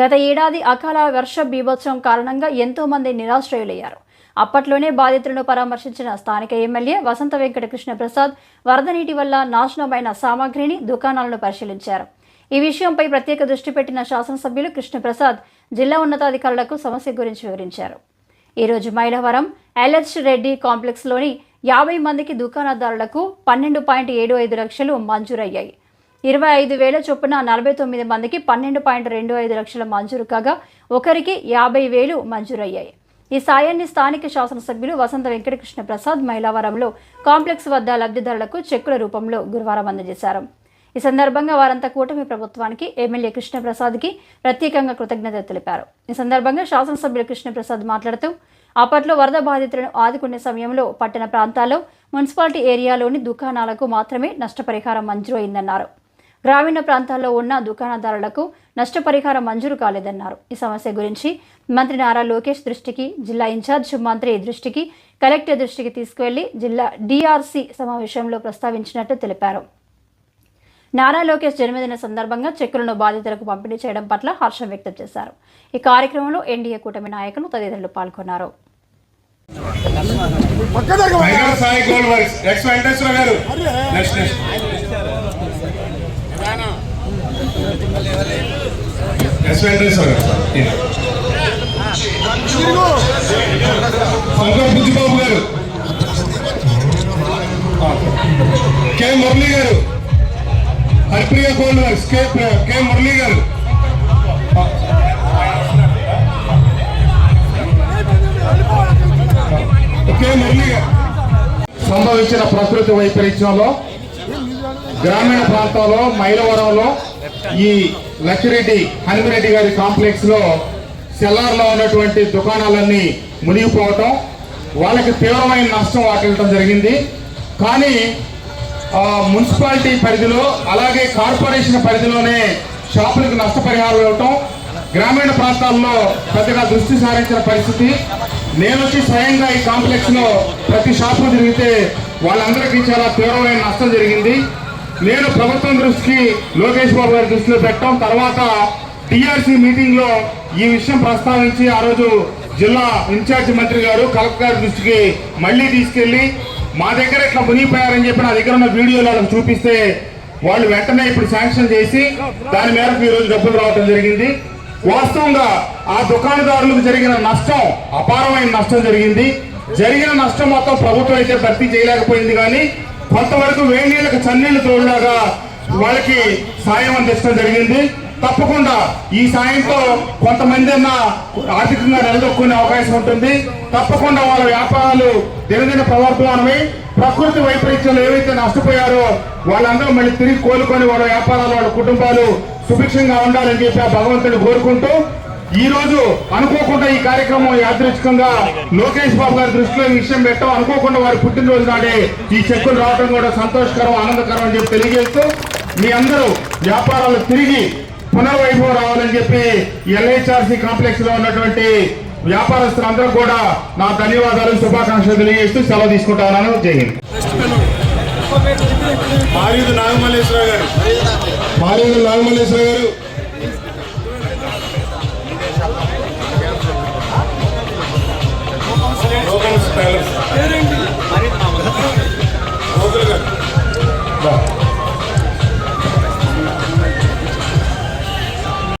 గత ఏడాది అకాల వర్ష బీభత్సం కారణంగా ఎంతో మంది నిరాశ్రయులయ్యారు. అప్పట్లోనే బాధితులను పరామర్శించిన స్థానిక ఎమ్మెల్యే వసంత వెంకటకృష్ణ ప్రసాద్ వరద నీటి వల్ల నాశనమైన సామాగ్రిని దుకాణాలను పరిశీలించారు. ఈ విషయంపై ప్రత్యేక దృష్టి పెట్టిన శాసనసభ్యులు కృష్ణప్రసాద్ జిల్లా ఉన్నతాధికారులకు సమస్య గురించి వివరించారు. ఈరోజు మైలవరం ఎల్హెచ్ రెడ్డి కాంప్లెక్స్లోని యాభై మందికి దుకాణదారులకు పన్నెండు పాయింట్ ఏడు ఐదు లక్షలు మంజూరయ్యాయి. ఇరవై ఐదు వేల చొప్పున నలభై తొమ్మిది మందికి పన్నెండు పాయింట్ రెండు ఐదు లక్షల మంజూరు కాగా ఒకరికి యాభై వేలు మంజూరయ్యాయి. ఈ సాయాన్ని స్థానిక శాసనసభ్యులు వసంత వెంకటకృష్ణ ప్రసాద్ మైలావరంలో కాంప్లెక్స్ వద్ద లబ్ధిదారులకు చెక్కుల రూపంలో గురువారం అందజేశారు. ఈ సందర్భంగా వారంతా కూటమి ప్రభుత్వానికి ఎమ్మెల్యే కృష్ణప్రసాద్కి ప్రత్యేకంగా కృతజ్ఞత తెలిపారు. ఈ సందర్భంగా శాసనసభ్యులు కృష్ణప్రసాద్ మాట్లాడుతూ అప్పట్లో వరద బాధితులను ఆదుకునే సమయంలో పట్టణ ప్రాంతాల్లో మున్సిపాలిటీ ఏరియాలోని దుకాణాలకు మాత్రమే నష్టపరిహారం మంజూరు అయిందన్నారు గ్రామీణ ప్రాంతాల్లో ఉన్న దుకాణదారులకు నష్టపరిహారం మంజూరు కాలేదన్నారు. ఈ సమస్య గురించి మంత్రి నారా లోకేష్ దృష్టికి జిల్లా ఇన్ఛార్జ్ మంత్రి దృష్టికి కలెక్టర్ దృష్టికి తీసుకువెళ్ళి జిల్లా డిఆర్సీ సమావేశంలో ప్రస్తావించినట్టు తెలిపారు. నారా లోకేష్ జన్మదిన సందర్భంగా చెక్కులను బాధితులకు పంపిణీ చేయడం పట్ల హర్షం వ్యక్తం చేశారు. ఈ కార్యక్రమంలో ఎన్డీఏ కూటమి నాయకులు తదితరులు పాల్గొన్నారు. Venkata Sai gold works. Ex Venkateswara garu. Next next yes Venkateswara గారు Shankar garu K Murali garu Haripriya gold works K K Murali garu K Murali గారు. సంభవించిన ప్రకృతి వైపరీత్యంలో గ్రామీణ ప్రాంతాల్లో మైలవరంలో ఈ లక్కిరెడ్డి హనుమిరెడ్డి గారి కాంప్లెక్స్లో సెల్లార్లో ఉన్నటువంటి దుకాణాలన్నీ మునిగిపోవటం వాళ్ళకి తీవ్రమైన నష్టం వాటిల్లటం జరిగింది. కానీ మున్సిపాలిటీ పరిధిలో అలాగే కార్పొరేషన్ పరిధిలోనే షాపులకు నష్టపరిహారం ఇవ్వటం గ్రామీణ ప్రాంతాల్లో పెద్దగా దృష్టి సారించిన పరిస్థితి. నేను వచ్చి స్వయంగా ఈ కాంప్లెక్స్లో ప్రతి షాపు తిరిగితే వాళ్ళందరికీ చాలా తీవ్రమైన నష్టం జరిగింది. నేను ప్రభుత్వం దృష్టికి లోకేష్ బాబు గారి దృష్టిలో పెట్టడం తర్వాత టీఆర్సీ మీటింగ్లో ఈ విషయం ప్రస్తావించి ఆ రోజు జిల్లా ఇన్ఛార్జ్ మంత్రి గారు కలెక్టర్ గారి దృష్టికి మళ్ళీ తీసుకెళ్ళి మా దగ్గర ఇట్లా మునిగిపోయారని చెప్పి నా దగ్గర ఉన్న వీడియోలు వాళ్ళకి చూపిస్తే వాళ్ళు వెంటనే ఇప్పుడు శాంక్షన్ చేసి దాని మేరకు ఈ రోజు డబ్బులు రావడం జరిగింది. వాస్తవంగా ఆ దుకాణదారులకు జరిగిన నష్టం అపారమైన నష్టం జరిగింది. జరిగిన నష్టం మొత్తం ప్రభుత్వం అయితే భర్తీ చేయలేకపోయింది కానీ కొంతవరకు వేడి నీళ్ళకి చన్నీళ్ళు తోడులాగా వాళ్ళకి సాయం అందించడం జరిగింది. తప్పకుండా ఈ సాయంతో కొంతమంది అన్న ఆర్థికంగా నిలదొక్కునే అవకాశం ఉంటుంది. తప్పకుండా వాళ్ళ వ్యాపారాలు దినదిన ప్రవర్తమానమై ప్రకృతి వైపరీత్యాలు ఏవైతే నష్టపోయారో వాళ్ళందరూ మళ్ళీ తిరిగి కోలుకొని వాళ్ళ వ్యాపారాలు వాళ్ళ కుటుంబాలు సుభిక్షంగా ఉండాలని చెప్పి ఆ భగవంతుని కోరుకుంటూ ఈ రోజు అనుకోకుండా ఈ కార్యక్రమం యాదృచ్ఛికంగా లోకేష్ బాబు గారి దృష్టిలో ఈ విషయం పెట్టాం. అనుకోకుండా వారి పుట్టినరోజు నాడే ఈ చెక్కులు రావడం కూడా సంతోషకరం ఆనందకరం అని చెప్పి తెలియజేస్తూ మీ అందరూ వ్యాపారాలు తిరిగి పునర్వైభవం రావాలని చెప్పి ఎల్హెచ్ఆర్సీ కాంప్లెక్స్లో ఉన్నటువంటి వ్యాపారస్తులందరూ కూడా నా ధన్యవాదాలు శుభాకాంక్షలు తెలియజేస్తూ సెలవు తీసుకుంటాను. జై హింద్. మారీదు నాగమల్లేశ్వర గారు. మారీదు నాగమల్లేశ్వర గారు.